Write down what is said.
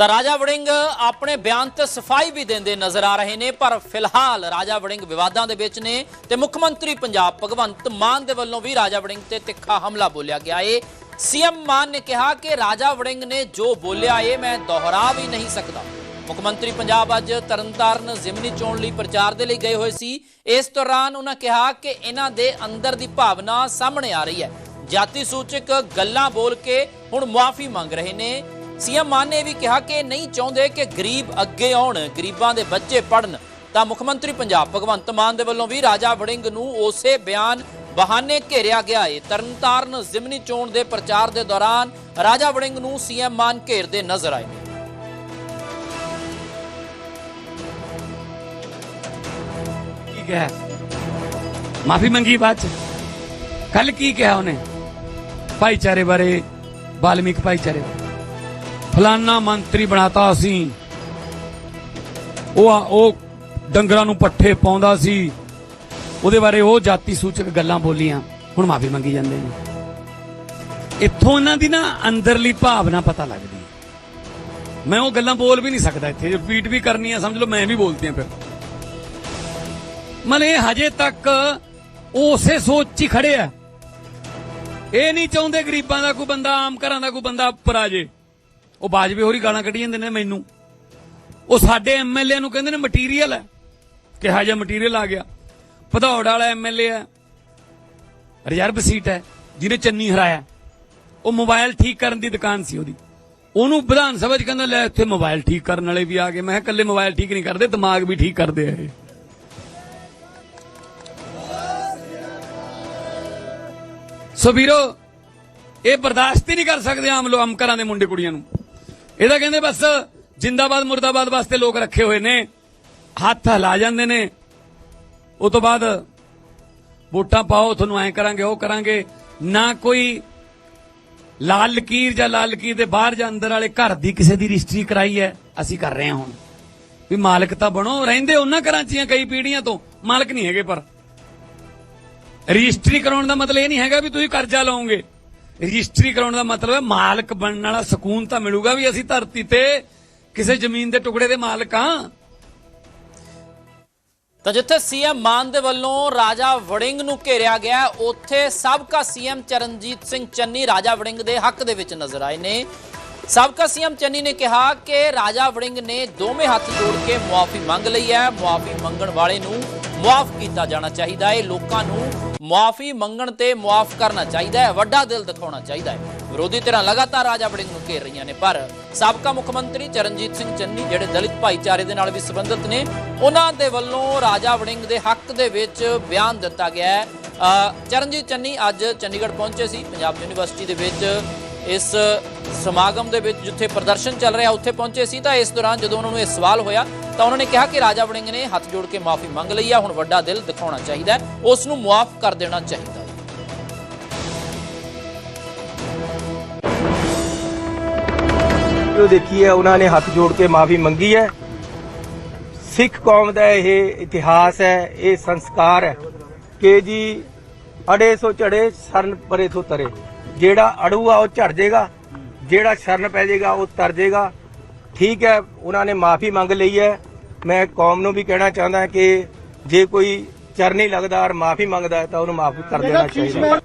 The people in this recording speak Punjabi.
ਤਾਂ ਰਾਜਾ ਵੜਿੰਗ ਆਪਣੇ ਬਿਆਨ ਤੇ ਸਫ਼ਾਈ ਵੀ ਦਿੰਦੇ ਨਜ਼ਰ ਆ ਰਹੇ ਨੇ, ਪਰ ਫਿਲਹਾਲ ਰਾਜਾ ਵੜਿੰਗ ਵਿਵਾਦਾਂ ਦੇ ਵਿੱਚ ਨੇ ਤੇ ਮੁੱਖ ਮੰਤਰੀ ਪੰਜਾਬ ਭਗਵੰਤ ਮਾਨ ਦੇ ਵੱਲੋਂ ਵੀ ਰਾਜਾ ਵੜਿੰਗ ਤੇ ਤਿੱਖਾ ਹਮਲਾ ਬੋਲਿਆ ਗਿਆ ਏ। ਸੀਐਮ ਮਾਨ ਨੇ ਕਿਹਾ ਕਿ ਰਾਜਾ ਵੜਿੰਗ ਨੇ ਜੋ ਬੋਲਿਆ ਏ, ਮੈਂ ਦੁਹਰਾ ਵੀ ਨਹੀਂ ਸਕਦਾ। ਮੁੱਖ ਮੰਤਰੀ ਪੰਜਾਬ ਅੱਜ ਤਰਨਤਾਰਨ ਜ਼ਿਮਨੀ ਚੋਣ ਲਈ ਪ੍ਰਚਾਰ ਦੇ ਲਈ ਗਏ ਹੋਏ ਸੀ। ਇਸ ਦੌਰਾਨ ਉਹਨਾਂ ਕਿਹਾ ਕਿ ਇਹਨਾਂ ਦੇ ਅੰਦਰ ਦੀ ਭਾਵਨਾ ਸਾਹਮਣੇ ਆ ਰਹੀ ਹੈ। ਜਾਤੀ ਸੂਚਕ ਗੱਲਾਂ ਬੋਲ ਕੇ ਹੁਣ ਮੁਆਫੀ ਮੰਗ ਰਹੇ ਨੇ। ਸੀਐਮ ਮਾਨ ਨੇ ਇਹ ਵੀ ਕਿਹਾ ਕਿ ਨਹੀਂ ਚਾਹੁੰਦੇ ਕਿ ਗਰੀਬ ਅੱਗੇ ਆਉਣ, ਗਰੀਬਾਂ ਦੇ ਬੱਚੇ ਪੜਨ ਤਾਂ ਮੁੱਖ ਮੰਤਰੀ ਪੰਜਾਬ ਭਗਵੰਤ ਮਾਨ ਦੇ ਵੱਲੋਂ ਵੀ ਰਾਜਾ ਵੜਿੰਗ ਨੂੰ ਉਸੇ ਬਿਆਨ ਬਹਾਨੇ ਘੇਰਿਆ ਗਿਆ ਹੈ ਤਰਨਤਾਰਨ ਜ਼ਿਮਨੀ ਚੋਣ ਦੇ ਪ੍ਰਚਾਰ ਦੇ ਦੌਰਾਨ ਰਾਜਾ ਵੜਿੰਗ ਨੂੰ ਸੀਐਮ ਮਾਨ ਘੇਰਦੇ ਨਜ਼ਰ ਆਏ ਕੀ ਕਿਹਾ? ਮਾਫੀ ਮੰਗੀ ਬਾਅਦ ਚ? ਕੱਲ ਕੀ ਕਿਹਾ ਉਹਨੇ? ਭਾਈਚਾਰੇ ਬਾਰੇ, ਬਾਲਮੀਕ ਭਾਈਚਾਰੇ ਬਾਰੇ। ਫਲਾਨਾ ਮੰਤਰੀ ਬਣਾਤਾ ਅਸੀਂ ਉਹ ਉਹ ਡੰਗਰਾਂ ਨੂੰ ਪੱਠੇ ਪਾਉਂਦਾ ਸੀ। ਉਹਦੇ ਬਾਰੇ ਉਹ ਜਾਤੀ ਸੂਚਕ ਗੱਲਾਂ ਬੋਲੀਆਂ। ਹੁਣ ਮਾਫੀ ਮੰਗੀ ਜਾਂਦੇ ਨੇ। ਇੱਥੋਂ ਇਹਨਾਂ ਦੀ ਨਾ ਅੰਦਰਲੀ ਭਾਵਨਾ ਪਤਾ ਲੱਗਦੀ ਮੈਂ ਉਹ ਗੱਲਾਂ ਬੋਲ ਵੀ ਨਹੀਂ ਸਕਦਾ ਇੱਥੇ। ਰਿਪੀਟ ਵੀ ਕਰਨੀ ਆ ਸਮਝ ਲਓ, ਮੈਂ ਵੀ ਬੋਲਦੀ ਆ ਫਿਰ। ਮਨੇ ਹਜੇ ਤੱਕ ਉਸੇ ਸੋਚ 'ਚ ਹੀ ਖੜੇ ਆ। ਇਹ ਨਹੀਂ ਚਾਹੁੰਦੇ ਗਰੀਬਾਂ ਦਾ ਕੋਈ ਬੰਦਾ, ਆਮ ਘਰਾਂ ਦਾ ਕੋਈ ਬੰਦਾ ਉੱਪਰ ਆ ਜੇ ਉਹ ਬਾਜਵੇ ਹੋਰੀ ਗਾਲਾਂ ਕੱਢੀ ਜਾਂਦੇ ਨੇ ਮੈਨੂੰ। ਉਹ ਸਾਡੇ ਐਮਐਲਏ ਨੂੰ ਕਹਿੰਦੇ ਨੇ ਮਟੀਰੀਅਲ ਹੈ। ਕਿਹਾ ਜਿਹਾ ਮਟੀਰੀਅਲ ਆ ਗਿਆ। ਭਦੌੜ ਵਾਲਾ ਐਮਐਲਏ ਹੈ। ਰਿਜ਼ਰਵ ਸੀਟ ਹੈ, ਜਿਹਨੇ ਚੰਨੀ ਹਰਾਇਆ। ਉਹ ਮੋਬਾਈਲ ਠੀਕ ਕਰਨ ਦੀ ਦੁਕਾਨ ਸੀ ਉਹਦੀ। ਉਹਨੂੰ ਵਿਧਾਨ ਸਭਾ 'ਚ ਕਹਿੰਦਾ, ਲੈ ਇੱਥੇ ਮੋਬਾਈਲ ਠੀਕ ਕਰਨ ਵਾਲੇ ਵੀ ਆ ਗਏ। ਮੈਂ ਕਿਹਾ, ਇਕੱਲੇ ਮੋਬਾਈਲ ਠੀਕ ਨਹੀਂ ਕਰਦੇ, ਦਿਮਾਗ ਵੀ ਠੀਕ ਕਰਦੇ ਆ ਇਹ। ਸੋ ਵੀਰੋ, ਇਹ ਬਰਦਾਸ਼ਤ ਹੀ ਨਹੀਂ ਕਰ ਸਕਦੇ ਆਮ ਲੋਕ ਆਮ ਘਰਾਂ ਦੇ ਮੁੰਡੇ ਕੁੜੀਆਂ ਨੂੰ। ਇਹਦਾ ਕਹਿੰਦੇ ਬਸ ਜਿੰਦਾਬਾਦ, ਮੁਰਦਾਬਾਦ ਵਾਸਤੇ ਲੋਕ ਰੱਖੇ ਹੋਏ ਨੇ, ਹੱਥ ਹਿਲਾ ਜਾਂਦੇ ਨੇ। ਉਹ ਤੋਂ ਬਾਅਦ ਵੋਟਾਂ ਪਾਓ, ਤੁਹਾਨੂੰ ਐਂ ਕਰਾਂਗੇ, ਉਹ ਕਰਾਂਗੇ। ਨਾ ਕੋਈ ਲਾਲ ਲਕੀਰ ਜਾਂ ਲਾਲ ਲਕੀਰ ਦੇ ਬਾਹਰ ਜਾਂ ਅੰਦਰ ਵਾਲੇ ਘਰ ਦੀ ਕਿਸੇ ਦੀ ਰਜਿਸਟਰੀ ਕਰਾਈ ਹੈ, ਅਸੀਂ ਕਰ ਰਹੇ ਹਾਂ ਹੁਣ। ਵੀ ਮਾਲਕ ਤਾਂ ਬਣੋ, ਰਹਿੰਦੇ ਉਹਨਾਂ ਘਰਾਂ 'ਚ ਕਈ ਪੀੜ੍ਹੀਆਂ ਤੋਂ, ਮਾਲਕ ਨਹੀਂ ਹੈਗੇ ਪਰ। ਰਜਿਸਟਰੀ ਕਰਾਉਣ ਦਾ ਮਤਲਬ ਇਹ ਨਹੀਂ ਹੈਗਾ ਵੀ ਤੁਸੀਂ ਕਰਜ਼ਾ ਲਓਗੇ। ਰਜਿਸਟਰੀ ਕਰਾਉਣ ਦਾ ਮਤਲਬ ਹੈ ਮਾਲਕ ਬਣਨ ਵਾਲਾ ਸਕੂਨ ਤਾਂ ਮਿਲੂਗਾ ਵੀ ਅਸੀਂ ਧਰਤੀ ਤੇ ਕਿਸੇ ਜ਼ਮੀਨ ਦੇ ਟੁਕੜੇ ਦੇ ਮਾਲਕ ਹਾਂ। ਤਾਂ ਜਿੱਥੇ ਸੀਐਮ ਮਾਨ ਦੇ ਵੱਲੋਂ ਰਾਜਾ ਵੜਿੰਗ ਨੂੰ ਘੇਰਿਆ ਗਿਆ, ਉੱਥੇ ਸਾਬਕਾ ਸੀਐਮ ਚਰਨਜੀਤ ਸਿੰਘ ਚੰਨੀ ਰਾਜਾ ਵੜਿੰਗ ਦੇ ਹੱਕ ਦੇ ਵਿੱਚ ਨਜ਼ਰ ਆਏ ਨੇ। ਸਾਬਕਾ ਸੀਐਮ ਚੰਨੀ ਨੇ ਕਿਹਾ ਕਿ ਰਾਜਾ ਵੜਿੰਗ ਨੇ ਦੋਵੇਂ ਹੱਥ ਜੋੜ ਕੇ ਮੁਆਫੀ ਮੰਗ ਲਈ ਹੈ। ਮੁਆਫੀ ਮੰਗਣ ਵਾਲੇ ਨੂੰ ਮੁਆਫ ਕੀਤਾ ਜਾਣਾ ਚਾਹੀਦਾ ਹੈ। ਲੋਕਾਂ ਨੂੰ ਮੁਆਫੀ ਮੰਗਣ ਤੇ ਮੁਆਫ ਕਰਨਾ ਚਾਹੀਦਾ ਹੈ। ਵੱਡਾ ਦਿਲ ਦਿਖਾਉਣਾ ਚਾਹੀਦਾ ਹੈ। ਵਿਰੋਧੀ ਧਿਰਾਂ ਲਗਾਤਾਰ ਰਾਜਾ ਵੜਿੰਗ ਨੂੰ ਘੇਰ ਰਹੀਆਂ ਨੇ, ਪਰ ਸਾਬਕਾ ਮੁੱਖ ਮੰਤਰੀ ਚਰਨਜੀਤ ਸਿੰਘ ਚੰਨੀ ਜਿਹੜੇ ਦਲਿਤ ਭਾਈਚਾਰੇ ਦੇ ਨਾਲ ਵੀ ਸੰਬੰਧਿਤ ਨੇ, ਉਹਨਾਂ ਦੇ ਵੱਲੋਂ ਰਾਜਾ ਵੜਿੰਗ ਦੇ ਹੱਕ ਦੇ ਵਿੱਚ ਬਿਆਨ ਦਿੱਤਾ ਗਿਆ ਹੈ। ਚਰਨਜੀਤ ਚੰਨੀ ਅੱਜ ਚੰਡੀਗੜ੍ਹ ਪਹੁੰਚੇ ਸੀ, ਪੰਜਾਬ ਯੂਨੀਵਰਸਿਟੀ ਦੇ ਵਿੱਚ, ਇਸ ਸਮਾਗਮ ਦੇ ਵਿੱਚ ਜਿੱਥੇ ਪ੍ਰਦਰਸ਼ਨ ਚੱਲ ਰਿਹਾ, ਉੱਥੇ ਪਹੁੰਚੇ ਸੀ। ਤਾਂ ਇਸ ਦੌਰਾਨ ਜਦੋਂ ਉਹਨਾਂ ਨੂੰ ਇਹ ਸਵਾਲ ਹੋਇਆ ਤਾਂ ਉਹਨਾਂ ਨੇ ਕਿਹਾ ਕਿ ਰਾਜਾ ਵੜਿੰਗ ਨੇ ਹੱਥ ਜੋੜ ਕੇ ਮਾਫੀ ਮੰਗ ਲਈ ਹੈ ਹੁਣ ਵੱਡਾ ਦਿਲ ਦਿਖਾਉਣਾ ਚਾਹੀਦਾ ਹੈ ਉਸ ਨੂੰ ਮੁਆਫ ਕਰ ਦੇਣਾ ਚਾਹੀਦਾ ਹੈ। ਜੋ ਦੇਖੀ ਹੈ ਉਹਨਾਂ ਨੇ ਹੱਥ ਜੋੜ ਕੇ ਮਾਫੀ ਮੰਗੀ ਹੈ। ਸਿੱਖ ਕੌਮ ਦਾ ਇਹ ਇਤਿਹਾਸ ਹੈ, ਇਹ ਸੰਸਕਾਰ ਹੈ ਕਿ ਜੀ ਅੜੇ ਸੋ ਝੜੇ, ਸਰਨ ਪਰੇ ਤੋਂ ਤਰੇ। ਜਿਹੜਾ ਅੜੂਆ ਉਹ ਝੜ ਜਾਏਗਾ ਜਿਹੜਾ ਸ਼ਰਨ ਪੈ ਜਾਏਗਾ ਉਹ ਤਰ ਜਾਏਗਾ ਠੀਕ ਹੈ ਉਹਨਾਂ ਨੇ ਮਾਫੀ ਮੰਗ ਲਈ ਹੈ। ਮੈਂ ਕੌਮ ਨੂੰ ਵੀ ਕਹਿਣਾ ਚਾਹੁੰਦਾ ਕਿ ਜੇ ਕੋਈ ਚਰਨੀ ਲੱਗਦਾ ਔਰ ਮਾਫੀ ਮੰਗਦਾ ਹੈ ਤਾਂ ਉਹਨੂੰ ਮਾਫ ਕਰ ਦੇਣਾ ਚਾਹੀਦਾ